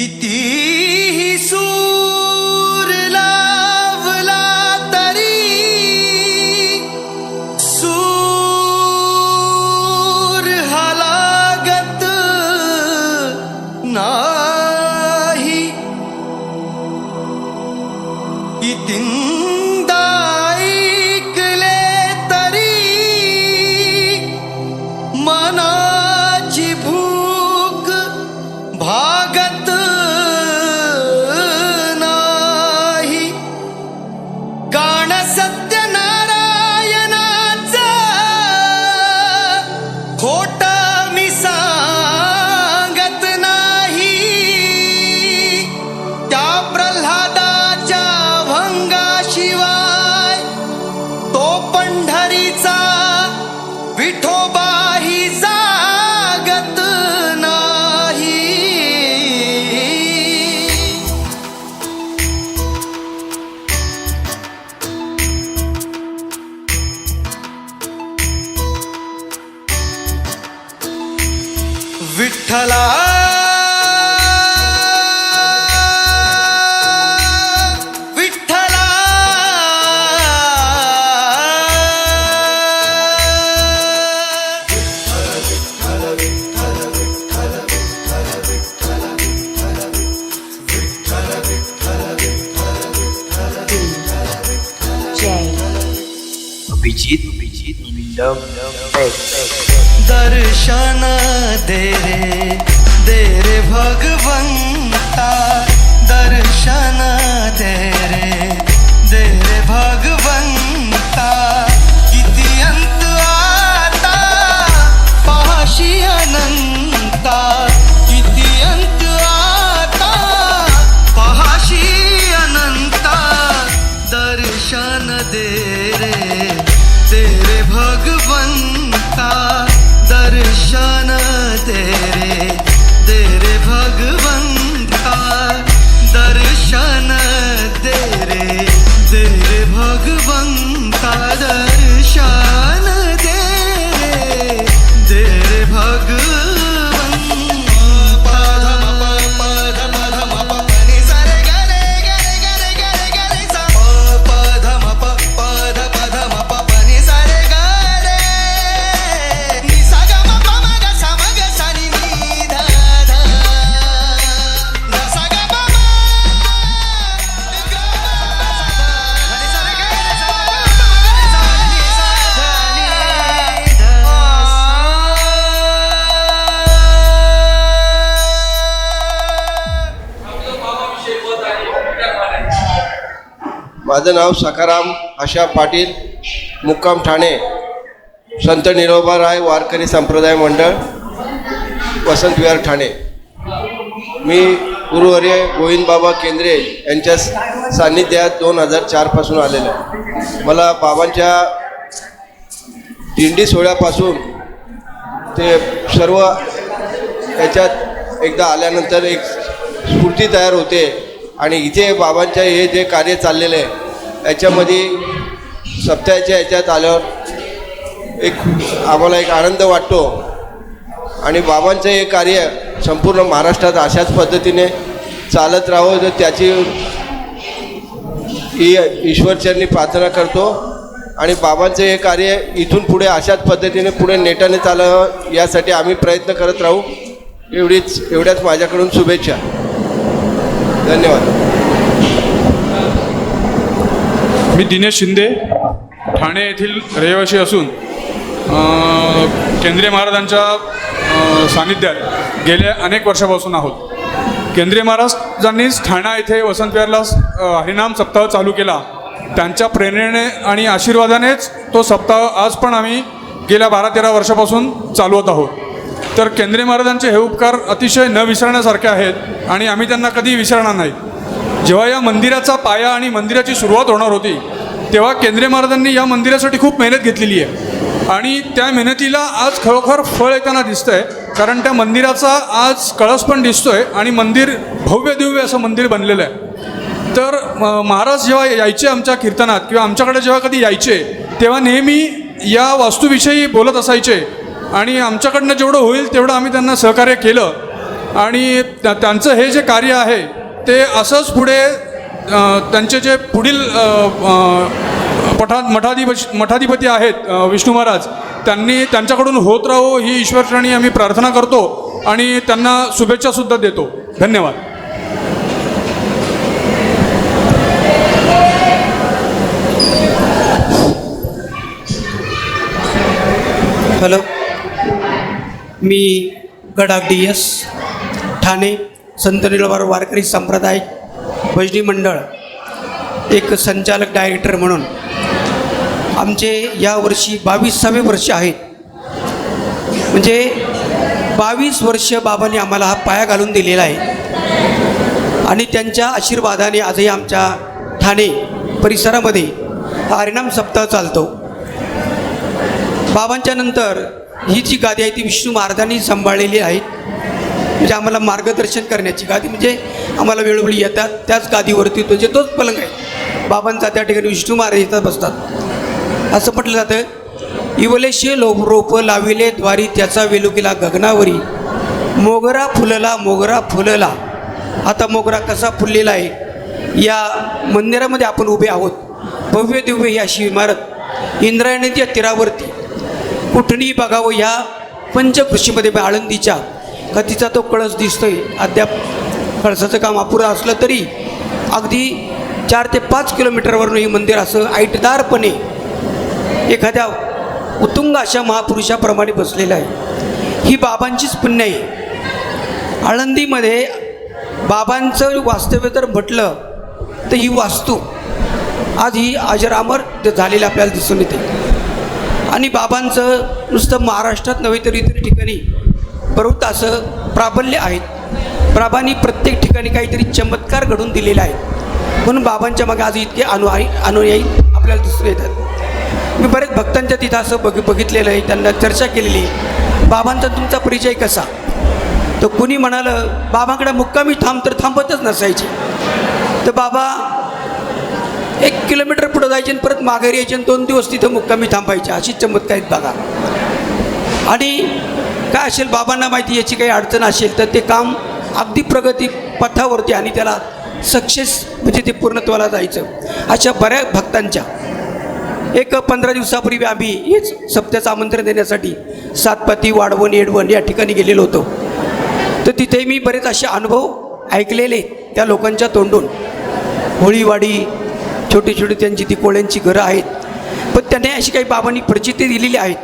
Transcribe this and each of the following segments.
一滴。माझं नाव सखाराम आशा पाटील मुक्काम ठाणे संत निरोबाराय वारकरी संप्रदाय मंडळ वसंत विहार ठाणे. मी गुरुवर्य गोविंदबाबा केंद्रे यांच्या सान्निध्यात दोन हजार चारपासून आलेलं आहे. मला बाबांच्या दिंडी सोहळ्यापासून ते सर्व याच्यात एकदा आल्यानंतर एक स्फूर्ती तयार होते आणि इथे बाबांच्या हे जे कार्य चाललेलं आहे याच्यामध्ये सप्ताहाच्या याच्यात आल्यावर एक आम्हाला एक आनंद वाटतो. आणि बाबांचं हे कार्य संपूर्ण महाराष्ट्रात अशाच पद्धतीने चालत राहावं तर त्याची ही ईश्वरचरणी प्रार्थना करतो. आणि बाबांचं हे कार्य इथून पुढे अशाच पद्धतीने पुढे नेटाने चालावं यासाठी आम्ही प्रयत्न करत राहू. एवढीच एवढ्याच माझ्याकडून शुभेच्छा. धन्यवाद. मी दिनेश शिंदे ठाणे येथील रहिवासी असून केंद्रीय महाराजांच्या सानिध्यात गेल्या अनेक वर्षापासून आहोत. केंद्रीय महाराजांनीच ठाणा येथे वसंतविहारला हरिनाम सप्ताह चालू केला. त्यांच्या प्रेरणेने आणि आशीर्वादानेच तो सप्ताह आज पण आम्ही गेल्या बारा तेरा वर्षापासून चालवत आहोत. तर केंद्रीय महाराजांचे हे उपकार अतिशय न विसरण्यासारखे आहेत आणि आम्ही त्यांना कधी विसरणार नाही. जेव्हा या मंदिराचा पाया आणि मंदिराची सुरुवात होणार होती तेव्हा केंद्रीय महाराजांनी या मंदिरासाठी खूप मेहनत घेतलेली आहे. आणि त्या मेहनतीला आज खरोखर फळ येताना दिसतं आहे कारण त्या मंदिराचा आज कळस पण दिसतोय आणि मंदिर भव्य दिव्य असं मंदिर बनलेलं आहे. तर महाराज जेव्हा यायचे आमच्या कीर्तनात किंवा आमच्याकडे जेव्हा कधी यायचे तेव्हा नेहमी या वास्तूविषयी बोलत असायचे. आणि आमच्याकडनं जेवढं होईल तेवढं आम्ही त्यांना सहकार्य केलं. आणि त्या- त्यांचं हे जे कार्य आहे ते असंच पुढे त्यांचे जे पुढील पठा मठाधिपती मठाधिपती आहेत विष्णू महाराज त्यांनी त्यांच्याकडून होत राहो ही ईश्वरचरणी आम्ही प्रार्थना करतो आणि त्यांना शुभेच्छासुद्धा देतो. धन्यवाद. हॅलो. मी गडाख डी एस ठाणे. संत निलवार वारकरी संप्रदाय भजनी मंडळ एक संचालक डायरेक्टर म्हणून. आमचे यावर्षी बावीसावे वर्ष आहेत. म्हणजे बावीस वर्ष बाबांनी आम्हाला हा पाया घालून दिलेला आहे. आणि त्यांच्या आशीर्वादाने आजही आमच्या ठाणे परिसरामध्ये हा हरिणाम सप्ताह चालतो. बाबांच्या नंतर ही जी गादी आहे ती विष्णू महाराजांनी सांभाळलेली आहे. म्हणजे आम्हाला मार्गदर्शन करण्याची गादी म्हणजे आम्हाला वेळोवेळी येतात त्याच गादीवरती तो जे तोच पलंग आहे. बाबांचा त्या ठिकाणी विष्णू महाराज येतात बसतात. असं म्हटलं जातं इवलेशे लो रोपं लाविले द्वारी त्याचा वेलुकीला गगनावरी. मोगरा फुलला मोगरा फुलला. आता मोगरा कसा फुललेला आहे या मंदिरामध्ये आपण उभे आहोत. भव्य दिव्य ही अशी इमारत. इंद्रायणीच्या तीरावरती कुठणी बघावं ह्या पंचकृषीमध्ये आळंदीच्या खतीचा तो कळस दिसतोय? अद्याप कळसाचं काम अपुरं असलं तरी अगदी चार ते पाच किलोमीटरवरून हे मंदिर असं ऐटदारपणे एखाद्या उत्तुंग अशा महापुरुषाप्रमाणे बसलेलं आहे. ही बाबांचीच पुण्य आहे. आळंदीमध्ये बाबांचं वास्तव्य तर म्हटलं तर ही वास्तू आज ही अजरामर झालेलं आपल्याला दिसून येते. आणि बाबांचं नुसतं महाराष्ट्रात नव्हे तर इतर ठिकाणी बरोबर असं प्राबल्य आहेत. बाबांनी प्रत्येक ठिकाणी काहीतरी चमत्कार घडून दिलेला आहे म्हणून बाबांच्या मागे आज इतके अनुयायी अनुयायी आपल्याला दिसून येतात. मी बरेच भक्तांच्या तिथं असं बघ बघितलेलं आहे त्यांना चर्चा केलेली बाबांचा तुमचा परिचय कसा? तर कुणी म्हणालं बाबांकडे मुक्कामी थांब तर थांबतच नसायचे. तर बाबा एक किलोमीटर पुढं जायचे आणि परत माघारी यायचे आणि दोन दिवस तिथं मुक्कामी थांबायचे. अशी चमत्कार आहेत बघा. आणि काय असेल बाबांना माहिती याची काही अडचण असेल तर ते काम अगदी प्रगती पथावरती आणि त्याला सक्सेस म्हणजे ते पूर्णत्वाला जायचं. अशा बऱ्याच भक्तांच्या एक पंधरा दिवसापूर्वी आम्ही हेच सप्त्याचं आमंत्रण देण्यासाठी सातपाती वाढवण येडवण या ठिकाणी गेलेलो होतो. तर तिथे मी बरेच असे अनुभव ऐकलेले त्या लोकांच्या तोंडून. होळीवाडी छोटी छोटी त्यांची ती कोळ्यांची घरं आहेत. पण त्यांनी अशी काही बाबांनी प्रचिती दिलेली आहेत.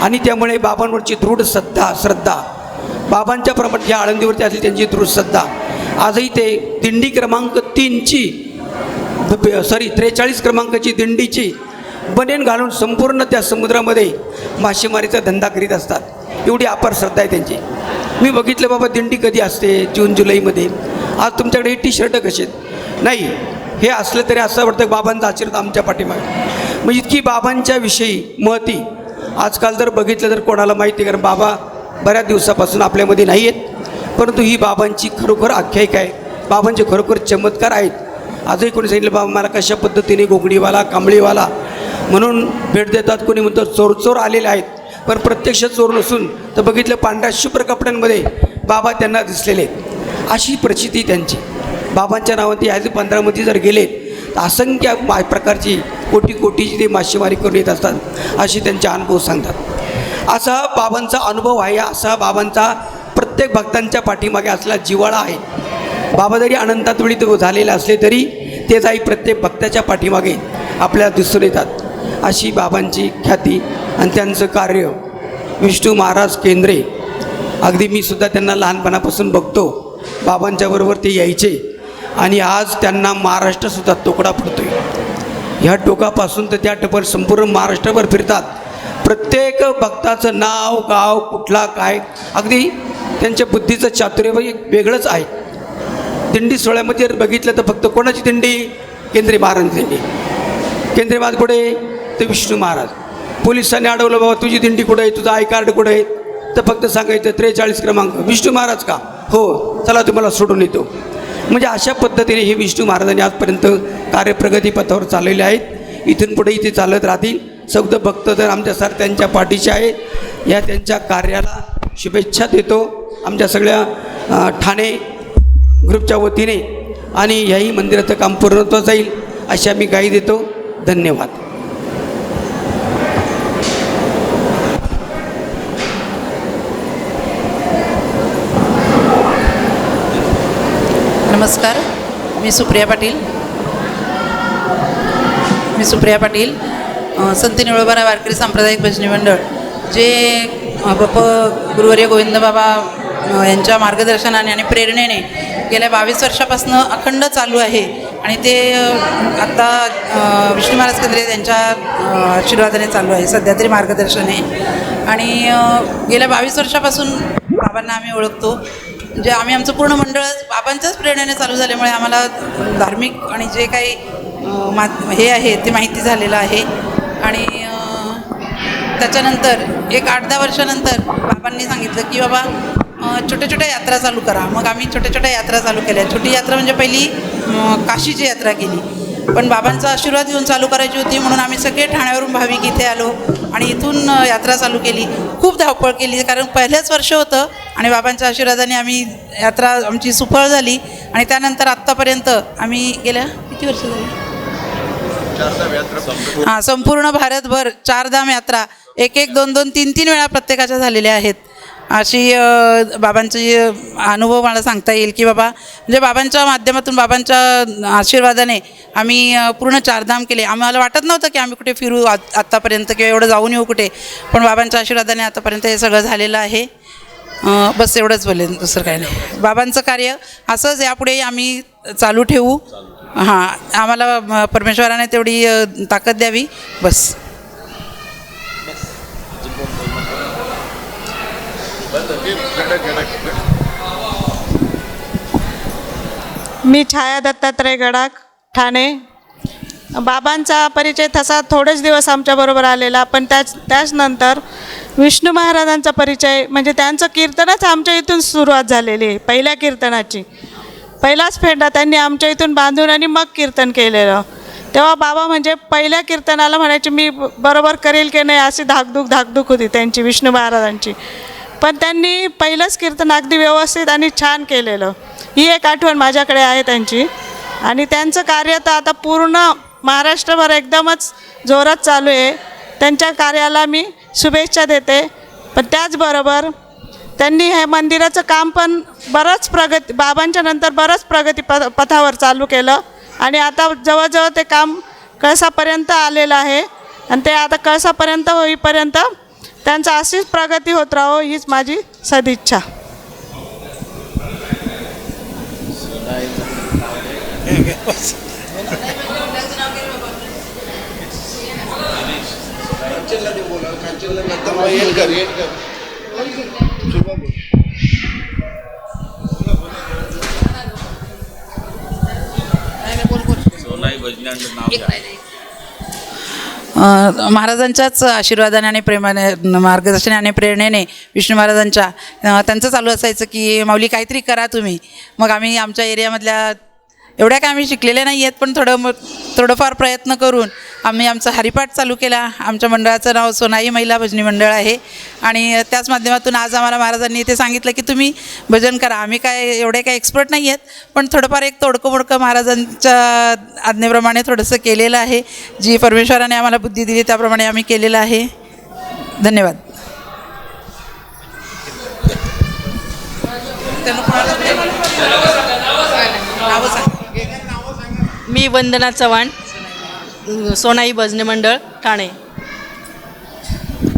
आणि त्यामुळे बाबांवरची दृढ श्रद्धा श्रद्धा. बाबांच्या प्रमाण ज्या आळंदीवरती असली त्यांची दृढ श्रद्धा आजही ते दिंडी क्रमांक तीनची सॉरी त्रेचाळीस क्रमांकाची दिंडीची बनेन घालून संपूर्ण त्या समुद्रामध्ये मासेमारीचा धंदा करीत असतात. एवढी अपार श्रद्धा आहे त्यांची. मी बघितलं बाबा दिंडी कधी असते? जून जुलैमध्ये. आज तुमच्याकडे हे टी शर्ट कसे आहेत? नाही हे असलं तरी असं वाटतं बाबांचा आशीर्वाद आमच्या पाठीमागे. मग इतकी बाबांच्या विषयी महती आजकाल जर बघितलं तर कोणाला माहिती आहे कारण बाबा बऱ्याच दिवसापासून आपल्यामध्ये नाही आहेत. परंतु ही बाबांची खरोखर आख्यायिका आहे. बाबांचे खरोखर चमत्कार आहेत. आजही कोणी सांगितलं बाबा मला कशा पद्धतीने गोगडीवाला कांबळीवाला म्हणून भेट देतात कोणी म्हणतो चोर चोर आलेले आहेत. पण प्रत्यक्ष चोर नसून तर बघितलं पांढऱ्या शुभ्र कपड्यांमध्ये बाबा त्यांना दिसलेले आहेत. अशी प्रचिती त्यांची. बाबांच्या नावाने आज पंधरामध्ये जर गेले तर असंख्य मा प्रकारची कोटी कोटीची ते मासेमारी करून येत असतात असे त्यांचे अनुभव सांगतात. असा बाबांचा अनुभव आहे असा बाबांचा प्रत्येक भक्तांच्या पाठीमागे असला जिवाळा आहे. बाबा जरी अनंतात वेळी तो झालेले असले तरी ते जाई प्रत्येक भक्ताच्या पाठीमागे आपल्याला दिसून येतात. अशी बाबांची ख्याती आणि त्यांचं कार्य विष्णू महाराज केंद्रे. अगदी मी सुद्धा त्यांना लहानपणापासून बघतो. बाबांच्याबरोबर ते यायचे. आणि आज त्यांना महाराष्ट्रसुद्धा तोकडा पडतो आहे ह्या टोकापासून तर त्या टपर संपूर्ण महाराष्ट्रभर फिरतात. प्रत्येक भक्ताचं नाव गाव कुठला काय अगदी त्यांच्या बुद्धीचं चातुर्य म्हणजे वेगळंच आहे. दिंडी सोहळ्यामध्ये जर बघितलं तर फक्त कोणाची दिंडी? केंद्रीय महाराजांची दिंडी. केंद्रीय महाराज कुठे? तर विष्णू महाराज. पोलिसांनी अडवलं बाबा तुझी दिंडी कुठं आहे? तुझं आय कार्ड कुठं आहे? तर फक्त सांगायचं त्रेचाळीस क्रमांक. विष्णू महाराज का? हो चला तुम्हाला सोडून येतो. म्हणजे अशा पद्धतीने हे विष्णू महाराजांनी आजपर्यंत कार्यप्रगतीपथावर चाललेले आहेत. इथून पुढे इथे चालत राहतील. सौद भक्त तर आमच्या सर त्यांच्या पाठीचे आहे. या त्यांच्या कार्याला शुभेच्छा देतो. आमच्या सगळ्या ठाणे ग्रुपच्या वतीने आणि याही मंदिराचं काम पूर्णत्व जाईल अशी आम्ही गाई देतो. धन्यवाद. नमस्कार मी सुप्रिया पाटील. मी सुप्रिया पाटील संत निळोबारा वारकरी सांप्रदायिक भजनी मंडळ. जे अ, बाप गुरुवर्य गोविंद बाबा यांच्या मार्गदर्शनाने आणि प्रेरणेने गेल्या बावीस वर्षापासून अखंड चालू आहे आणि ते आत्ता विष्णू महाराज केंद्रे यांच्या आशीर्वादाने चालू आहे सध्या तरी मार्गदर्शन. आहे आणि गेल्या बावीस वर्षापासून बाबांना आम्ही ओळखतो. म्हणजे आम्ही आमचं पूर्ण मंडळ बाबांच्याच प्रेरणेने चालू झाल्यामुळे आम्हाला धार्मिक आणि जे काही मा हे आहे ते माहिती झालेलं आहे. आणि त्याच्यानंतर एक आठ दहा वर्षानंतर बाबांनी सांगितलं की बाबा छोट्या छोट्या यात्रा चालू करा. मग आम्ही छोट्या छोट्या यात्रा चालू केल्या. छोटी यात्रा म्हणजे पहिली काशीची यात्रा केली. पण बाबांचा आशीर्वाद घेऊन चालू करायची होती म्हणून आम्ही सगळे ठाण्यावरून भाविक इथे आलो आणि इथून यात्रा चालू केली. खूप धावपळ केली कारण पहिल्याच वर्ष होतं आणि बाबांच्या आशीर्वादाने आम्ही यात्रा आमची सुफळ झाली आणि त्यानंतर आत्तापर्यंत आम्ही गेल्या किती वर्ष झाली? हां संपूर्ण भारतभर चारधाम यात्रा एक एक दोन दोन तीन तीन वेळा प्रत्येकाच्या झालेल्या आहेत. अशी बाबांची अनुभव मला सांगता येईल की बाबा म्हणजे बाबांच्या माध्यमातून बाबांच्या आशीर्वादाने आम्ही पूर्ण चारधाम केले. आम्हाला वाटत नव्हतं की आम्ही कुठे फिरू आ आत्तापर्यंत किंवा एवढं जाऊन येऊ कुठे. पण बाबांच्या आशीर्वादाने आतापर्यंत हे सगळं झालेलं आहे. बस एवढंच बोलेन दुसरं काय नाही. बाबांचं कार्य असंच यापुढे आम्ही चालू ठेवू. हां आम्हाला परमेश्वराने तेवढी ताकद द्यावी. बस. मी छाया दत्तात्रय गडाख ठाणे. बाबांचा परिचय तसा थोडेच दिवस आमच्याबरोबर आलेला पण त्याच त्याचनंतर विष्णू महाराजांचा परिचय म्हणजे त्यांचं कीर्तनच आमच्या इथून सुरुवात झालेली आहे पहिल्या कीर्तनाची. पहिलाच फेंडा त्यांनी आमच्या इथून बांधून आणि मग कीर्तन केलेलं. तेव्हा बाबा म्हणजे पहिल्या कीर्तनाला म्हणायचे मी बरोबर करेल की नाही? अशी धाकधूक धाकधूक होती त्यांची विष्णू महाराजांची. पण त्यांनी पहिलंच कीर्तन अगदी व्यवस्थित आणि छान केलेलं. ही एक आठवण माझ्याकडे आहे त्यांची. आणि त्यांचं कार्य तर आता पूर्ण महाराष्ट्रभर एकदमच जोरात चालू आहे. त्यांच्या कार्याला मी शुभेच्छा देते. पण त्याचबरोबर त्यांनी हे मंदिराचं काम पण बरंच प्रगती बाबांच्या नंतर बरंच प्रगती प पथावर चालू केलं. आणि आता जवळजवळ ते काम कळसापर्यंत आलेलं आहे. आणि ते आता कळसापर्यंत होईपर्यंत त्यांचं अशीच प्रगती होत राहो हीच माझी सदिच्छा. येईल कर अ, महाराजांच्याच आशीर्वादाने आणि प्रेमाने मार्गदर्शनाने आणि प्रेरणेने विष्णू महाराजांच्या त्यांचं चालू असायचं की माऊली काहीतरी करा तुम्ही. मग आम्ही आमच्या एरियामधल्या एवढ्या काय आम्ही शिकलेल्या नाही आहेत पण थोडं मग थोडंफार प्रयत्न करून आम्ही आमचा हरिपाठ चालू केला. आमच्या मंडळाचं नाव सोनाई महिला भजनी मंडळ आहे. आणि त्याच माध्यमातून आज आम्हाला महाराजांनी इथे सांगितलं की तुम्ही भजन करा. आम्ही काय एवढे काय एक्सपर्ट नाही आहेत पण थोडंफार एक तोडकं मोडकं महाराजांच्या आज्ञेप्रमाणे थोडंसं केलेलं आहे. जी परमेश्वराने आम्हाला बुद्धी दिली त्याप्रमाणे आम्ही केलेलं आहे. धन्यवाद. मी वंदना चव्हाण. सोनाई भजनी मंडळ ठाणे.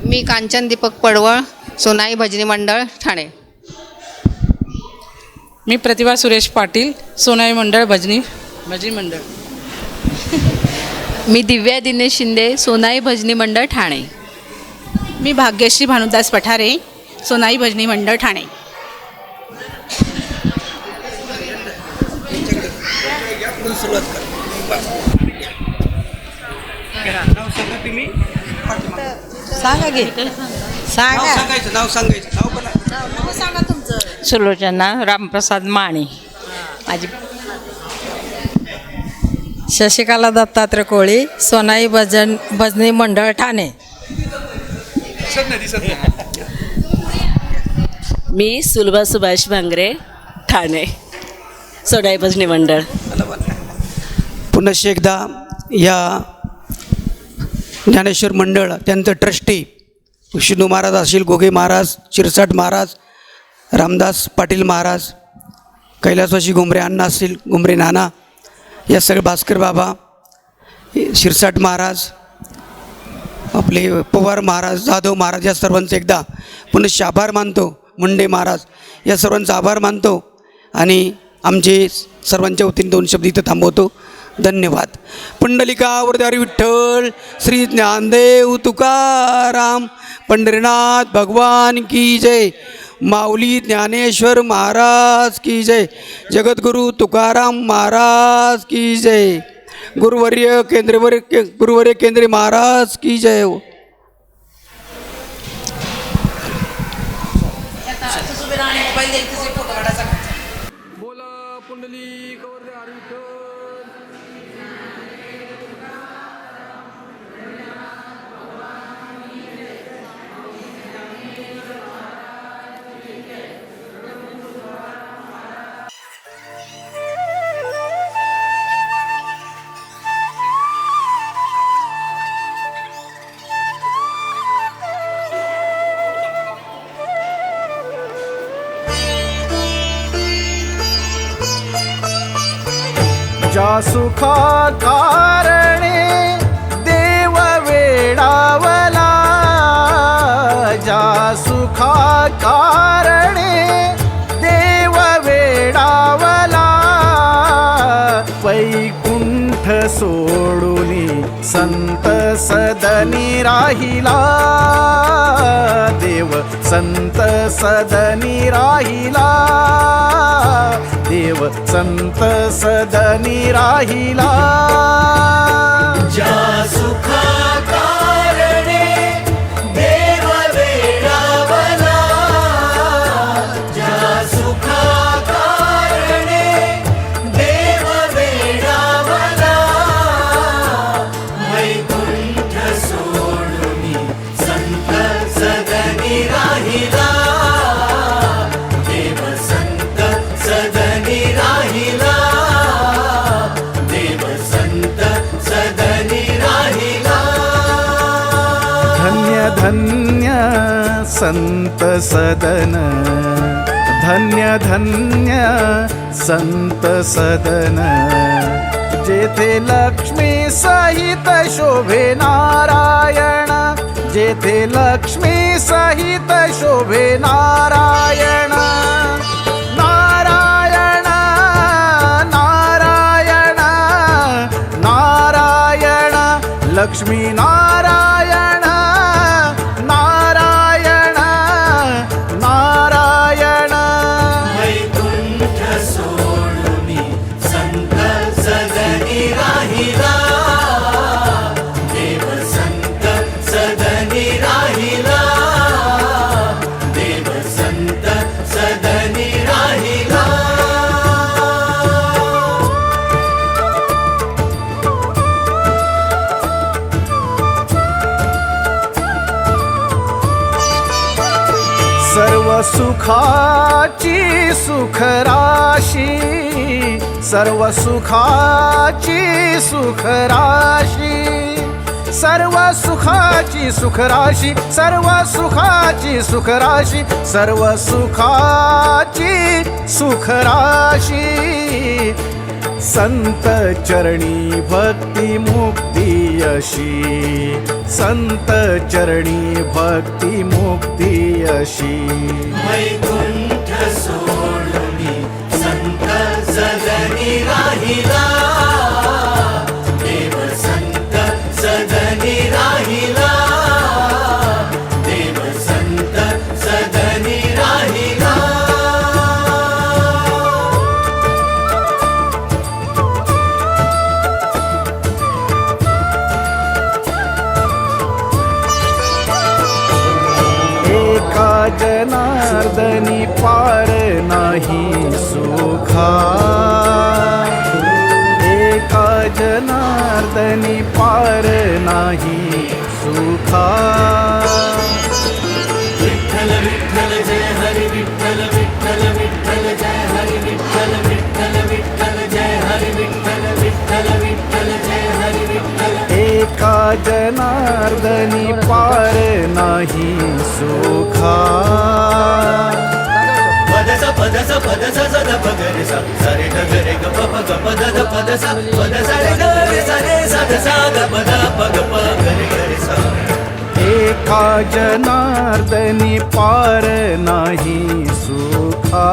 मी कांचन दीपक पडवळ सोनाई भजनी मंडळ ठाणे. मी प्रतिभा सुरेश पाटील सोनाई मंडळ भजनी भजनी मंडळ. मी दिव्या दिनेश शिंदे सोनाई भजनी मंडळ ठाणे. मी भाग्यश्री भानुदास पठारे सोनाई भजनी मंडळ ठाणे. सांगा की. सांगा. सांगायचं नाव सांगायचं. नाव पण सुलोचना रामप्रसाद माने. माझी शशिकला दत्तात्रय कोळी सोनाई भजन भजनी मंडळ ठाणे. मी सुलभा सुभाष भांगरे ठाणे. सोडाई भजनी मंडळ. पुनश्च एकदा या ज्ञानेश्वर मंडळ त्यांचं ट्रस्टी विष्णू महाराज अशिल गोगे महाराज शिरसाट महाराज रामदास पाटील महाराज कैलासवाशी घुमरे अण्णा असतील घुमरे नाना या सगळे भास्कर बाबा शिरसाट महाराज आपले पवार महाराज जाधव महाराज या सर्वांचे एकदा पुनश्च आभार मानतो मुंडे महाराज या सर्वांचा आभार मानतो आणि आमचे सर्वांच्या वतीने दोन शब्द इथं थांबवतो. धन्यवाद. पुंडलिकावरदारी विठ्ठल श्री ज्ञानदेव तुकाराम पंढरीनाथ भगवान की जय माऊली ज्ञानेश्वर महाराज की जय जगद्गुरु तुकाराम महाराज की जय गुरुवर्य केंद्रवर्य के गुरुवर्य केंद्रे महाराज की जय हो. ज्या सोडून संत सदनी राहिला. देव संत सदनी राहिला. देव संत सदनी राहिला. ज्या सुखाता संत सदन। धन्य धन्य संत सदन। जेथे लक्ष्मी सहित शोभे नारायण। जेथे लक्ष्मी सहित शोभे नारायण। नारायण नारायण नारायण। लक्ष्मी नारायण सुखाची सुखराशी सर्व सुखाची सुखराशी सर्व सुखाची सुखराशी सर्व सुखाची सुखराशी सर्व सुखाची सुखराशी संत चरणी भक्ती मुक्ती अशी. संत चरणी भक्ती मुक्ती अशी. वैकुंठ सोडुनी संत सदनी राहिला. मनी पार नाही सुखा. विठ्ठल विठ्ठल जय हरि विठ्ठल विठ्ठल विठ्ठल जय हरी विठ्ठल विठ्ठल विठ्ठल जय विठ्ठल विठ्ठल विठ्ठल जय विठ्ठल। एका जनार्दनी पार नाही सुखा. पदसा सा ग रे ग प प ग प द द रे ग रे सा रे सा द सा ग प द प ग प ग रे ग रे सा. एका जनार्दनी पार नाही सुखा.